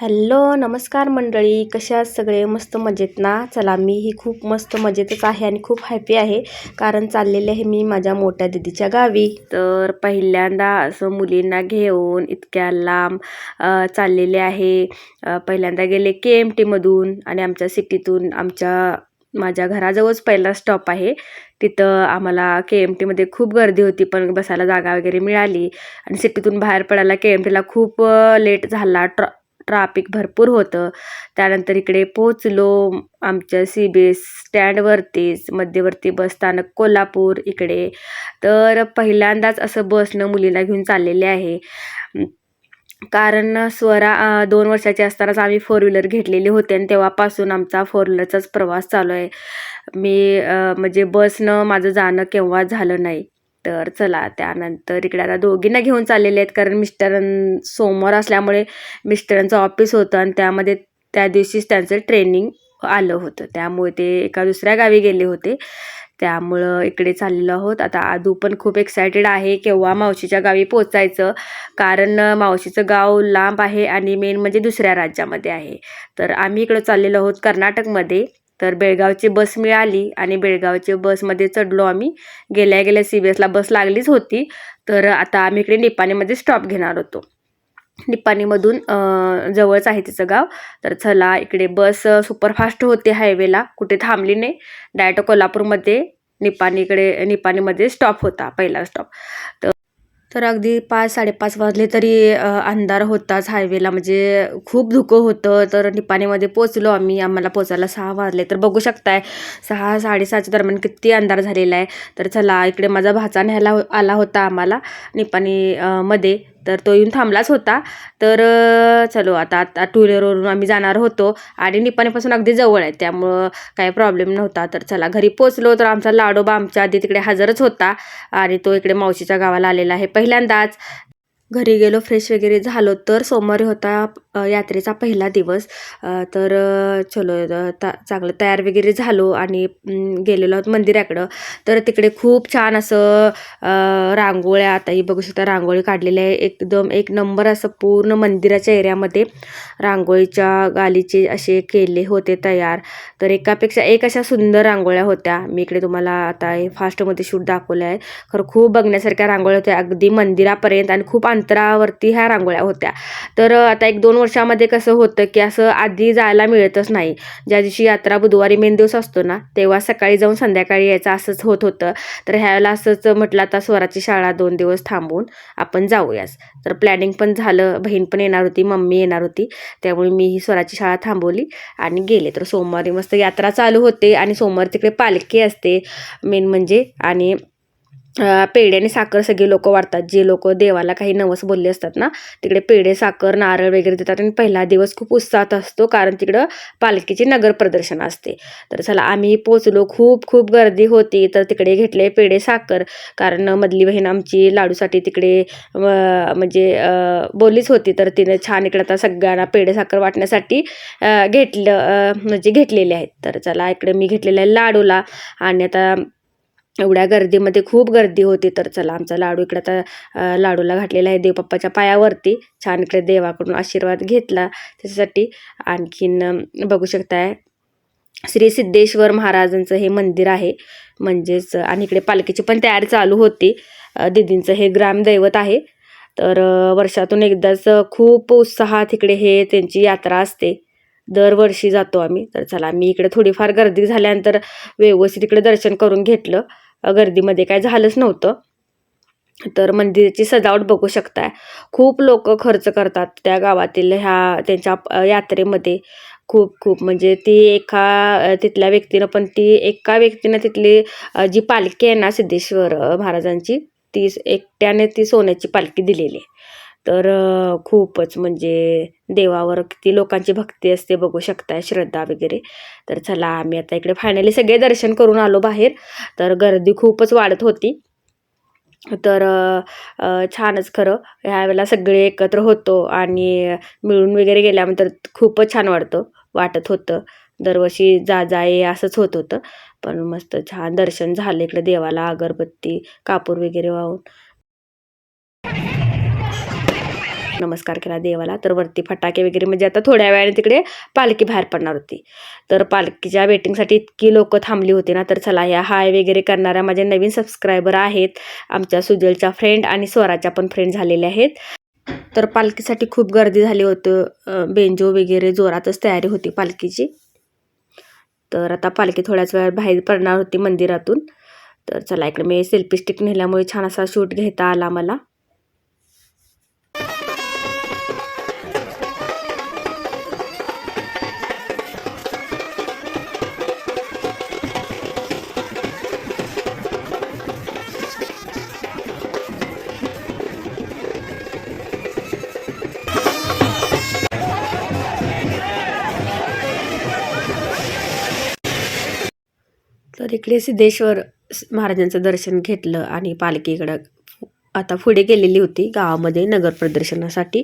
Hello नमस्कार मंडळी. कशा आहात सगळे? मस्त मजेत ना? चला मी ही खूप मस्त मजेतच आहे आणि खूप हॅपी आहे. कारण चाललेले आहे मी माझ्या मोठ्या दिदीच्या गावी. तर पहिल्यांदा असं मुलींना घेऊन इतक्या लांब चाललेले आहे. पहिल्यांदा गेले के एम टीमधून आणि आमच्या सिटीतून आमच्या माझ्या घराजवळच पहिला स्टॉप आहे. तिथं आम्हाला के एम टीमध्ये खूप गर्दी होती पण बसायला जागा वगैरे मिळाली. आणि सिटीतून बाहेर पडायला के एम टीला खूप लेट झाला. ट्रॉ ट्राफिक भरपूर होतं. त्यानंतर इकडे पोचलो आमच्या सी बी एस स्टँडवरतीच मध्यवर्ती बसस्थानक कोल्हापूर इकडे. तर पहिल्यांदाच असं बसनं मुलीला घेऊन चाललेले आहे. कारण स्वरा दोन वर्षाची असतानाच आम्ही फोर व्हीलर घेतलेली होते आणि तेव्हापासून आमचा फोर व्हीलरचाच प्रवास चालू आहे. मी म्हणजे बसनं माझं जाणं केव्हा झालं नाही. तर चला त्यानंतर इकडे आता दोघींना घेऊन चाललेले आहेत कारण मिस्टरां सोमवार असल्यामुळे मिस्टरांचं ऑफिस होतं आणि त्यामध्ये त्या दिवशीच त्यांचं ट्रेनिंग आलं होतं. त्यामुळे ते एका दुसऱ्या गावी गेले होते. त्यामुळं इकडे चाललेलो आहोत. आता आदू पण खूप एक्सायटेड आहे केव्हा मावशीच्या गावी पोचायचं कारण मावशीचं गाव लांब आहे आणि मेन म्हणजे दुसऱ्या राज्यामध्ये आहे. तर आम्ही इकडं चाललेलो आहोत कर्नाटकमध्ये. तर बेळगावची बस मिळाली आणि बेळगावच्या बसमध्ये चढलो आम्ही. गेल्या गेल्या सी बी एसला बस लागलीच होती. तर आता आम्ही इकडे निपाणीमध्ये स्टॉप घेणार होतो. निपाणीमधून जवळच आहे तिचं गाव. तर चला इकडे बस सुपरफास्ट होते हायवेला. कुठे थांबली नाही. डायरेक्ट कोल्हापूरमध्ये निपाणीकडे निपाणीमध्ये स्टॉप होता पहिला स्टॉप तर तर अगदी पाच साडेपाच वाजले तरी अंधार होताच हायवेला म्हणजे खूप धुकं होतं. तर निपाणीमध्ये पोचलो आम्ही. आम्हाला पोचायला सहा वाजले. तर बघू शकताय सहा साडेसहाच्या दरम्यान किती अंधार झालेला आहे. तर चला इकडे माझा भाचा न्यायला आला होता आम्हाला निपाणी मध्ये तर तो येऊन थांबलाच होता. तर चलो आता आता टू व्हीलरवरून आम्ही जाणार होतो आणि निपाणीपासून अगदी जवळ आहे. त्यामुळं काही प्रॉब्लेम नव्हता. तर चला घरी पोचलो तर आमचा लाडोबा आमच्या आधी तिकडे हजरच होता आणि तो इकडे मावशीच्या गावाला आलेला आहे पहिल्यांदाच. घरी गेलो फ्रेश वगैरे झालो तर सोमवारी होता यात्रेचा पहिला दिवस. तर चलो ता चांगलं तयार वगैरे झालो आणि गेलेलो आहोत मंदिराकडं. तर तिकडे खूप छान असं रांगोळ्या आताही बघू शकता रांगोळी काढलेल्या आहे. एकदम एक नंबर असं पूर्ण मंदिराच्या एरियामध्ये रांगोळीच्या गालीचे असे केले होते तयार. तर एकापेक्षा एक अशा सुंदर रांगोळ्या होत्या. मी इकडे तुम्हाला आता हे फास्टमध्ये शूट दाखवले आहे खरं खूप बघण्यासारख्या रांगोळ्या होत्या. अगदी मंदिरापर्यंत आणि खूप अंतरावरती ह्या रांगोळ्या होत्या. तर आता एक दोन वर्षामध्ये कसं होतं की असं आधी जायला मिळतच नाही. ज्या दिवशी यात्रा बुधवारी मेन दिवस असतो ना तेव्हा सकाळी जाऊन संध्याकाळी यायचं असंच होत होतं. तर ह्यावेळेला असंच म्हटलं आता स्वराची शाळा दोन दिवस थांबून आपण जाऊयास तर प्लॅनिंग पण झालं बहीण पण येणार होती मम्मी येणार होती. त्यामुळे मी ही स्वराची शाळा थांबवली आणि गेले. तर सोमवारी मस्त यात्रा चालू होते आणि सोमवारी तिकडे पालखी असते मेन म्हणजे. आणि पेढे आणि साखर सगळे लोक वाटतात जे लोक देवाला काही नवस बोलले असतात ना तिकडे पेढे साखर नारळ वगैरे देतात आणि पहिला दिवस खूप उत्साहात असतो कारण तिकडं पालखीचे नगर प्रदर्शन असते. तर चला आम्ही पोचलो खूप खूप गर्दी होती. तर तिकडे घेतले पेढे साखर. कारण मधली बहीण आमची लाडूसाठी तिकडे म्हणजे बोललीच होती. तर तिने छान इकडे आता सगळ्यांना पेढे साखर वाटण्यासाठी घेतलं म्हणजे घेतलेले आहेत. तर चला इकडे मी घेतलेलं आहे लाडूला. आणि आता एवढ्या गर्दीमध्ये खूप गर्दी होती. तर चला आमचा लाडू इकडे आता लाडूला घातलेला आहे देवबाप्पाच्या पायावरती. छान इकडे देवाकडून आशीर्वाद घेतला त्याच्यासाठी. आणखीन बघू शकताय श्री सिद्धेश्वर महाराजांचं हे मंदिर आहे. म्हणजेच आणि इकडे पालखीची पण तयारी चालू होती. दिदींचं दीदींचं हे ग्रामदैवत आहे. तर वर्षातून एकदाच खूप उत्साहात इकडे हे त्यांची यात्रा असते. दरवर्षी जातो आम्ही. तर चला मी इकडे थोडीफार गर्दी झाल्यानंतर व्यवस्थित इकडे दर्शन करून घेतलं. गर्दीमध्ये काय झालंच नव्हतं. तर मंदिराची सजावट बघू शकताय. खूप लोक खर्च करतात त्या गावातील ह्या त्यांच्या यात्रेमध्ये. खूप खूप. म्हणजे ती एका तिथल्या व्यक्तीनं पण ती एका व्यक्तीनं तिथली जी पालखी आहे ना सिद्धेश्वर महाराजांची ती एकट्याने ती सोन्याची पालखी दिलेली आहे. तर खूपच म्हणजे देवावर किती लोकांची भक्ती असते बघू शकताय श्रद्धा वगैरे. तर चला आम्ही आता इकडे फायनली सगळे दर्शन करून आलो बाहेर. तर गर्दी खूपच वाढत होती. तर छानच खरं. ह्यावेळेला सगळे एकत्र होतो आणि मिळून वगैरे गेल्यानंतर खूपच छान वाटतं वाटत होतं. दरवर्षी जा जा ये असंच होत होतं. पण मस्त छान दर्शन झालं इकडे देवाला अगरबत्ती कापूर वगैरे वाहून. नमस्कार केला देवाला. तर वरती फटाके वगैरे म्हणजे आता थोड्या वेळाने तिकडे पालखी बाहेर पडणार होती. तर पालखीच्या वेटिंगसाठी इतकी लोक थांबली होती ना तर चला या हाय वगैरे करणाऱ्या माझे नवीन सबस्क्रायबर आहेत. आमच्या सुजलच्या फ्रेंड आणि स्वराच्या पण फ्रेंड झालेल्या आहेत. तर पालखीसाठी खूप गर्दी झाली होतं. बेंजो वगैरे जोरातच तयारी होती पालखीची. तर आता पालखी थोड्याच वेळात बाहेर पडणार होती मंदिरातून. तर चला इकडे मी सेल्फी स्टिक नेल्यामुळे छान असा शूट घेता आला मला. तर इकडे सिद्धेश्वर महाराजांचं दर्शन घेतलं आणि पालखीकडं आता पुढे गेलेली होती गावामध्ये नगर प्रदर्शनासाठी.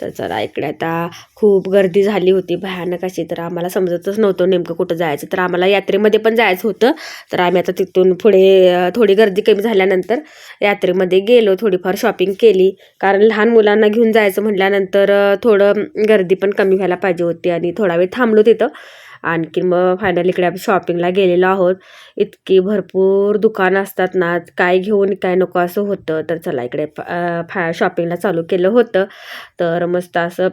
तर चला इकडे आता खूप गर्दी झाली होती भयानक अशी. तर आम्हाला समजतच नव्हतं नेमकं कुठं जायचं. तर आम्हाला यात्रेमध्ये पण जायचं होतं. तर आम्ही आता तिथून पुढे थोडी गर्दी कमी झाल्यानंतर यात्रेमध्ये गेलो थोडीफार शॉपिंग केली. कारण लहान मुलांना घेऊन जायचं म्हटल्यानंतर थोडं गर्दी पण कमी व्हायला पाहिजे होती आणि थोडा वेळ थांबलो तिथं. आणखी मग फायनल इकडे आपण शॉपिंगला गेलेलो आहोत. इतकी भरपूर दुकानं असतात ना काय घेऊन काय नको असं होतं. तर चला इकडे फा शॉपिंगला चालू केलं होतं. तर मस्त असं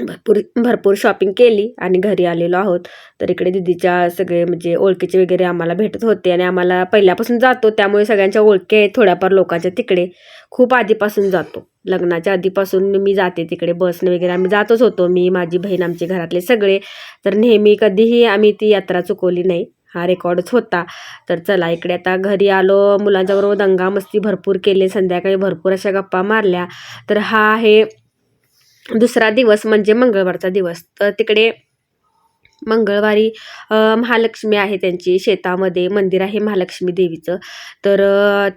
भरपूर भरपूर शॉपिंग केली आणि घरी आलेलो आहोत. तर इकडे दिदीच्या सगळे म्हणजे ओळखीचे वगैरे आम्हाला भेटत होते आणि आम्हाला पहिल्यापासून जातो त्यामुळे सगळ्यांच्या ओळखी आहेत थोड्याफार लोकांच्या तिकडे. खूप आधीपासून जातो. लग्नाच्या आधीपासून मी जाते तिकडे बसने वगैरे आम्ही जातच होतो. मी माझी बहीण आमचे घरातले सगळे. तर नेहमी कधीही आम्ही ती यात्रा चुकवली नाही. हा रेकॉर्डच होता. तर चला इकडे आता घरी आलो. मुलांच्याबरोबर दंगामस्ती भरपूर केले. संध्याकाळी भरपूर अशा गप्पा मारल्या. तर हा आहे दुसरा दिवस म्हणजे मंगळवारचा दिवस. तर तिकडे मंगळवारी महालक्ष्मी आहे त्यांची. शेतामध्ये मंदिर आहे महालक्ष्मी देवीचं. तर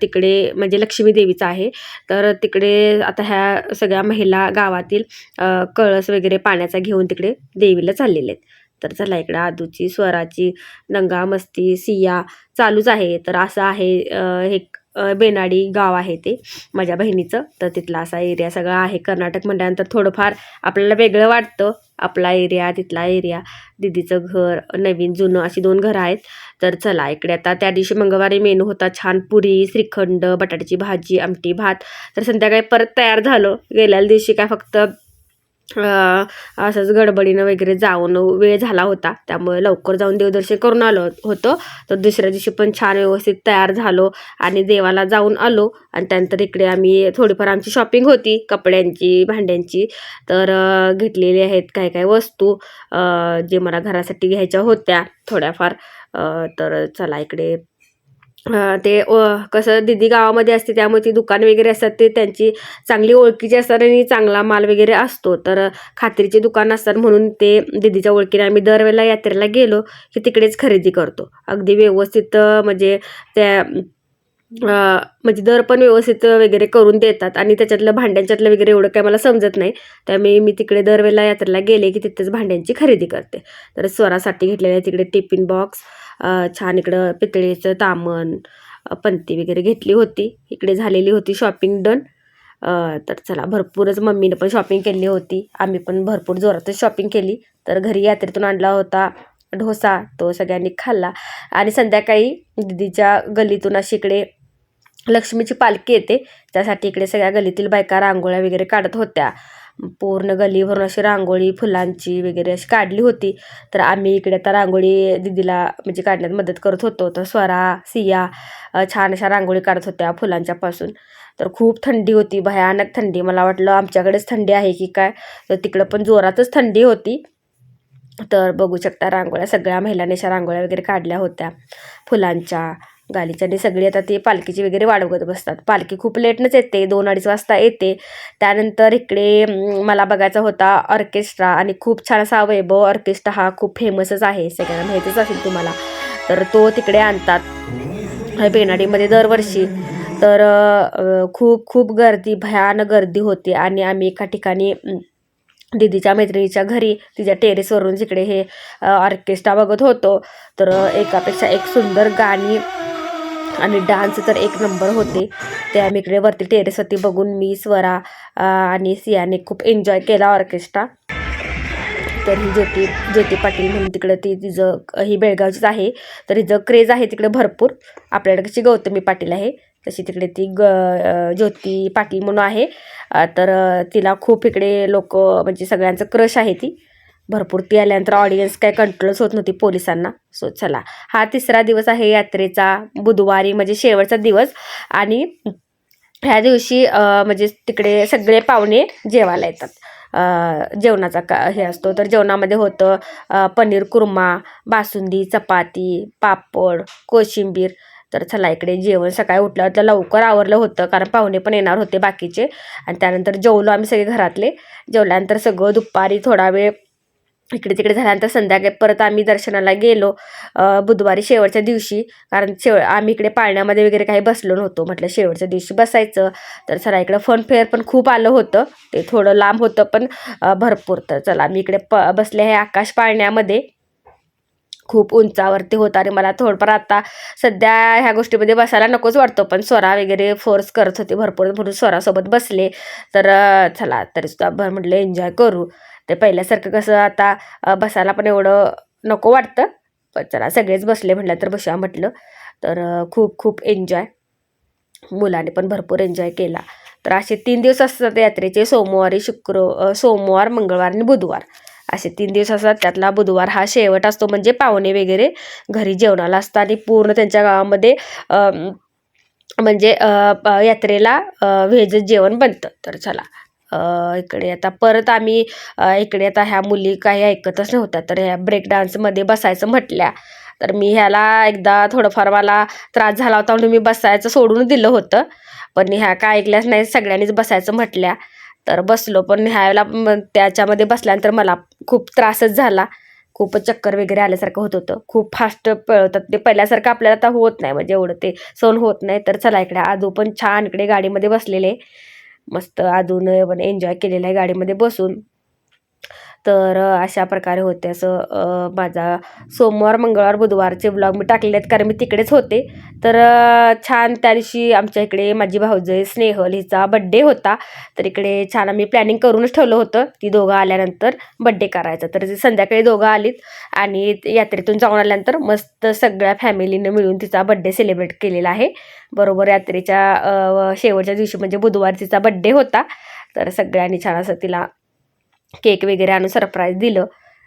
तिकडे म्हणजे लक्ष्मी देवीचं आहे. तर तिकडे आता ह्या सगळ्या महिला गावातील कळस वगैरे पाण्याचा घेऊन तिकडे देवीला चाललेले आहेत. तर चला इकडं आदूची स्वराची दंगा मस्ती सिया चालूच आहे. तर असं आहे हे बेनाडी गाव आहे ते माझ्या बहिणीचं. तर तिथला असा एरिया सगळा आहे. कर्नाटक म्हटल्यानंतर थोडंफार आपल्याला वेगळं वाटतं. आपला एरिया तिथला एरिया दिदीचं घर नवीन जुनं अशी दोन घरं आहेत. तर चला इकडे आता त्या दिवशी मंगळवारी मेनू होता छान पुरी श्रीखंड बटाट्याची भाजी आमटी भात. तर संध्याकाळी परत तयार झालं. गेल्या दिवशी काय फक्त असंच गडबडीनं वगैरे जाऊन वेळ झाला होता. त्यामुळे लवकर जाऊन देवदर्शन करून आलो होतो. तर दुसऱ्या दिवशी पण छान व्यवस्थित तयार झालो आणि देवाला जाऊन आलो. आणि त्यानंतर इकडे आम्ही थोडीफार आमची शॉपिंग होती कपड्यांची भांड्यांची. तर घेतलेली आहेत काय काय वस्तू जे मला घरासाठी घ्यायच्या होत्या थोड्याफार. तर चला इकडे ते कसं दिदी गावामध्ये असते त्यामुळे ती दुकान वगैरे असतात ते त्यांची चांगली ओळखीची असतात आणि चांगला माल वगैरे असतो. तर खात्रीचे दुकान असतात म्हणून ते दिदीच्या ओळखीने आम्ही दरवेळेला यात्रेला गेलो की तिकडेच खरेदी करतो. अगदी व्यवस्थित म्हणजे त्या म्हणजे दर पण व्यवस्थित वगैरे करून देतात आणि त्याच्यातलं भांड्यांच्यातलं वगैरे एवढं काय मला समजत नाही. त्यामुळे मी तिकडे दरवेळेला यात्रेला गेले की तिथेच भांड्यांची खरेदी करते. तर स्वरासाठी घेतलेले तिकडे टिफिन बॉक्स. छान इकडं पितळेचं तामण पंती वगैरे घेतली होती. इकडे झालेली होती शॉपिंग डन तर चला भरपूरच मम्मीनं पण शॉपिंग केली होती. आम्ही पण भरपूर जोरातच शॉपिंग केली. तर घरी यात्रेतून आणला होता ढोसा तो सगळ्यांनी खाल्ला. आणि संध्याकाळी दिदीच्या गल्लीतून अशी इकडे लक्ष्मीची पालखी येते. त्यासाठी इकडे सगळ्या गल्लीतील बायका रांगोळ्या वगैरे काढत होत्या. पूर्ण गल्लीभरून अशी रांगोळी फुलांची वगैरे अशी काढली होती. तर आम्ही इकडे आता रांगोळी दिदीला म्हणजे काढण्यात मदत करत होतो. तर स्वरा सिया छान अशा रांगोळी काढत होत्या फुलांच्यापासून. तर खूप थंडी होती. भयानक थंडी. मला वाटलं आमच्याकडेच थंडी आहे की काय? तर तिकडं पण जोरातच थंडी होती. तर बघू शकता रांगोळ्या. सगळ्या महिलांनी अशा रांगोळ्या वगैरे काढल्या होत्या फुलांच्या. गालीच्या आणि सगळी आता ती पालखीची वगैरे वाढवत बसतात. पालखी खूप लेटनंच येते दोन अडीच वाजता येते. त्यानंतर इकडे मला बघायचा होता ऑर्केस्ट्रा आणि खूप छान असा वैभव ऑर्केस्ट्रा हा खूप फेमसच आहे. सगळ्यांना माहितीच असेल तुम्हाला. तर तो तिकडे आणतात. बेनाडीमध्ये दरवर्षी. तर खूप खूप गर्दी भयानक गर्दी होती आणि आम्ही एका ठिकाणी दिदीच्या मैत्रिणीच्या घरी तिच्या टेरेसवरून जिकडे हे ऑर्केस्ट्रा बघत होतो. तर एकापेक्षा एक सुंदर गाणी आणि डान्स तर एक नंबर होते. ते आम्ही इकडे वरती टेरेसवरती बघून मी स्वरा आणि सियाने खूप एन्जॉय केला ऑर्केस्ट्रा तर ही ज्योती ज्योती पाटील म्हणून तिकडं ती तिचं ही बेळगावचीच आहे. तर हिचं क्रेज आहे तिकडे भरपूर. आपल्याकडे कशी गौतमी पाटील आहे तशी तिकडे ती ग ज्योती पाटील म्हणून आहे. तर तिला खूप इकडे लोक म्हणजे सगळ्यांचं क्रश आहे ती. भरपूर ती आल्यानंतर ऑडियन्स काय कंट्रोलच होत नव्हती पोलिसांना. सो चला. हा तिसरा दिवस आहे यात्रेचा बुधवारी म्हणजे शेवटचा दिवस. आणि ह्या दिवशी म्हणजे तिकडे सगळे पाहुणे जेवायला येतात. जेवणाचा का हे असतो. तर जेवणामध्ये होतं पनीर कुर्मा बासुंदी चपाती पापड कोशिंबीर. तर चला इकडे जेवण सकाळी उठल्यावर तर लवकर आवरलं होतं कारण पाहुणे पण येणार होते बाकीचे. आणि त्यानंतर जेवलो आम्ही सगळे घरातले. जेवल्यानंतर सगळं दुपारी थोडा वेळ इकडे तिकडे झाल्यानंतर संध्याकाळी परत आम्ही दर्शनाला गेलो बुधवारी शेवटच्या दिवशी. कारण शेव आम्ही इकडे पाळण्यामध्ये वगैरे काही बसलो नव्हतो. म्हटलं शेवटच्या दिवशी बसायचं. तर चला इकडे फन फेअर पण खूप आलं होतं. ते थोडं लांब होतं पण भरपूर. तर चला आम्ही इकडे प बसले आहे आकाश पाळण्यामध्ये. खूप उंचावरती होता आणि मला थोडंफार आता सध्या ह्या गोष्टीमध्ये बसायला नकोच वाटतो. पण स्वरा वगैरे फोर्स करत होते भरपूर म्हणून स्वरासोबत बसले. तर चला तरीसुद्धा भर म्हटलं एन्जॉय करू. ते पहिल्यासारखं कसं आता बसायला पण एवढं नको वाटतं. पण चला सगळेच बसले म्हटलं तर बसूया म्हटलं. तर खूप खूप एन्जॉय मुलाने पण भरपूर एन्जॉय केला. तर असे तीन दिवस असतात यात्रेचे सोमवारी शुक्र सोमवार मंगळवार आणि बुधवार. असे तीन दिवस असतात त्यातला बुधवार हा शेवट असतो म्हणजे पाहुणे वगैरे घरी जेवणाला असतात आणि पूर्ण त्यांच्या गावामध्ये म्हणजे यात्रेला व्हेज जेवण बनतं. तर चला इकडे आता परत आम्ही इकडे आता ह्या मुली काही ऐकतच नव्हत्या तर ह्या ब्रेक डान्समध्ये बसायचं म्हटल्या. तर मी ह्याला एकदा थोडंफार मला त्रास झाला होता म्हणून मी बसायचं सोडून दिलं होतं. पण ह्या काय ऐकल्याच नाही सगळ्यांनीच बसायचं म्हटल्या. तर बसलो. पण ह्यावेळेला मग त्याच्यामध्ये बसल्यानंतर मला खूप त्रासच झाला. खूपच चक्कर वगैरे आल्यासारखं होत होतं. खूप फास्ट पळवतात ते पहिल्यासारखं आपल्याला आता होत नाही. म्हणजे एवढं ते सहन होत नाही. तर चला इकडे. आजू पण छान इकडे गाडीमध्ये बसलेले. मस्त अजून पण एन्जॉय केलेलं आहे गाडीमध्ये बसून. तर अशा प्रकारे होते. असं माझा सोमवार मंगळवार बुधवारचे ब्लॉग मी टाकलेले आहेत. कारण मी तिकडेच होते. तर छान त्या दिवशी आमच्या इकडे माझी भाऊजय स्नेहल हिचा बड्डे होता. तर इकडे छान आम्ही प्लॅनिंग करूनच ठेवलं होतं. ती दोघं आल्यानंतर बड्डे करायचं. तर संध्याकाळी दोघं आलीत. आणि यात्रेतून जाऊन आल्यानंतर मस्त सगळ्या फॅमिलीनं मिळून तिचा बड्डे सेलिब्रेट केलेला आहे. बरोबर यात्रेच्या शेवटच्या दिवशी म्हणजे बुधवार तिचा बड्डे होता. तर सगळ्यांनी छान असं तिला केक वगैरे आणून सरप्राईज दिलं.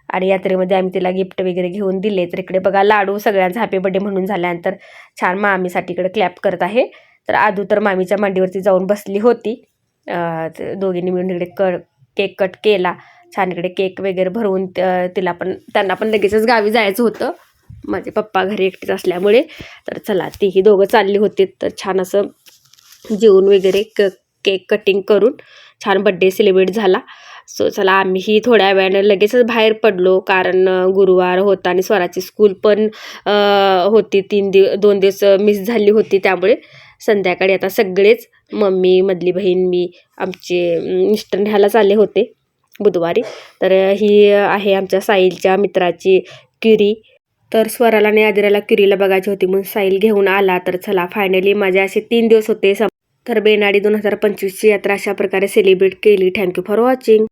आणि यात्रेमध्ये आम्ही तिला गिफ्ट वगैरे घेऊन दिले. तर इकडे बघा लाडू सगळ्यांचा हॅपी बर्थडे म्हणून झाल्यानंतर छान मामीसाठी इकडे क्लॅप करत आहे. तर आदू तर मामीच्या मांडीवरती जाऊन बसली होती. दोघींनी मिळून इकडे क केक कट केला. छान इकडे केक वगैरे भरवून तिला पण त्यांना पण लगेचच गावी जायचं होतं. माझे पप्पा घरी एकटेच असल्यामुळे. तर चला तीही दोघं चालली होती. तर छान असं जेवून वगैरे क केक कटिंग करून छान बड्डे सेलिब्रेट झाला. सो चला आम्हीही थोड्या वेळानं लगेचच बाहेर पडलो. कारण गुरुवार होता आणि स्वराची स्कूल पण होती. तीन दिव दोन दिवस मिस झाली होती त्यामुळे. संध्याकाळी आता सगळेच मम्मी मधली बहीण मी आमचे मिस्टर न्यायलाच आले होते बुधवारी. तर ही आहे आमच्या साईलच्या मित्राची क्युरी. तर स्वराला आणि आदिराला क्युरीला बघायची होती म्हणून साईल घेऊन आला. तर चला फायनली माझे असे तीन दिवस होते. सम- तर बेनाडी दोन हजार पंचवीसची यात्रा अशा प्रकारे सेलिब्रेट केली. Thank you for watching